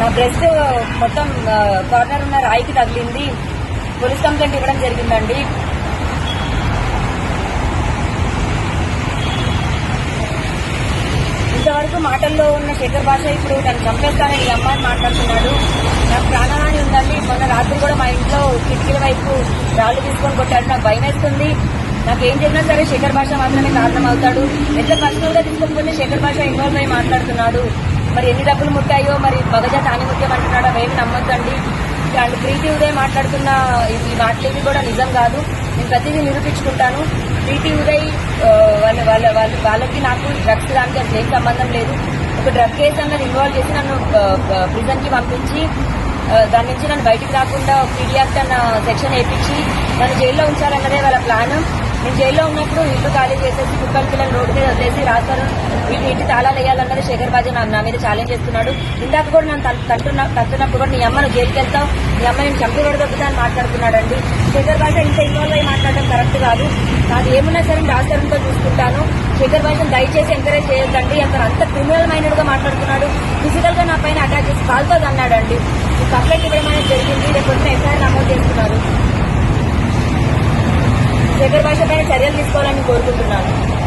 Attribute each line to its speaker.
Speaker 1: మొత్తం కార్నర్ ఉన్న రాయికి తగిలింది. పోలీస్ కంప్లైంట్ ఇవ్వడం జరిగిందండి. ఇంతవరకు మాటల్లో ఉన్న శేఖర్ భాష ఇప్పుడు నన్ను చంపేస్తానని ఈ అమ్మాయిని మాట్లాడుతున్నాడు. నాకు ప్రాణహాని ఉందండి. మొన్న రాత్రి కూడా మా ఇంట్లో కిటికీల వైపు రాళ్ళు తీసుకొని కొట్టాడు. నాకు భయం వేస్తుంది. నాకు ఏం జరిగినా సరే శేఖర్ భాష మాత్రమే కారణం అవుతాడు ఎంత పర్సనల్గా తీసుకోకపోతే శేఖర్ భాష ఇన్వాల్వ్ అయి మాట్లాడుతున్నాడు. మరి ఎన్ని డబ్బులు ముట్టాయో మరి మగజాత హాని ముఖ్యం అంటున్నాడు అవేమి నమ్మొద్దండి. అండ్ ప్రీతి ఉదయ్ మాట్లాడుతున్న ఈ- మాటలేవి కూడా నిజం కాదు. నేను ప్రతిదీ నిరూపించుకుంటాను. ప్రీతి ఉదయ్ వాళ్ళ వాళ్ళ వాళ్ళ వాళ్ళకి నాకు డ్రగ్స్ దానికి అసలు ఏం సంబంధం లేదు. ఒక డ్రగ్ కేసు అన్నది ఇన్వాల్వ్ చేసి నన్ను ప్రిజన్కి పంపించి దాని నుంచి నన్ను బయటికి రాకుండా పీడియాక్ట్ అన్న సెక్షన్ వేయించి నన్ను జైల్లో ఉంచాలన్నదే వాళ్ళ ప్లాన్ నేను జైల్లో ఉన్నప్పుడు ఇల్లు ఖాళీ చేసేసి కుక్కల పిల్లలు రోడ్డు మీద వదిలేసి రాస్తారు వీటి ఇంటి తాళాలు వేయాలన్నది శేఖర్ బాజీ నా నా మీద ఛాలెంజ్ చేస్తున్నాడు. ఇందాక కూడా నన్ను తంటున్నా తంటున్నప్పుడు కూడా నీ అమ్మను జైలుకి వెళ్తావు నీ అమ్మ నేను చంపి కొడదొద్దా అని మాట్లాడుతున్నాడండి. శేఖర్ బాజా ఇంత ఇన్వాల్వ్ అయ్యి మాట్లాడడం కరెక్ట్ కాదు. నాకు ఏమున్నా సరే రాస్తారంతో చూసుకుంటాను. శేఖర్ బాజాని దయచేసి ఎంకరేజ్ చేయొద్దండి. అతను అంత క్రిమినల్ మైండెడ్గా మాట్లాడుతున్నాడు. ఫిజికల్గా నా పైన అటాక్ చేసి కాల్తో అన్నాడండి కంప్లైంట్ ఇవ్వడం అనేది జరిగింది. రేపు శేఖర్ భాష పైన చర్యలు తీసుకోవాలని కోరుకుంటున్నాను.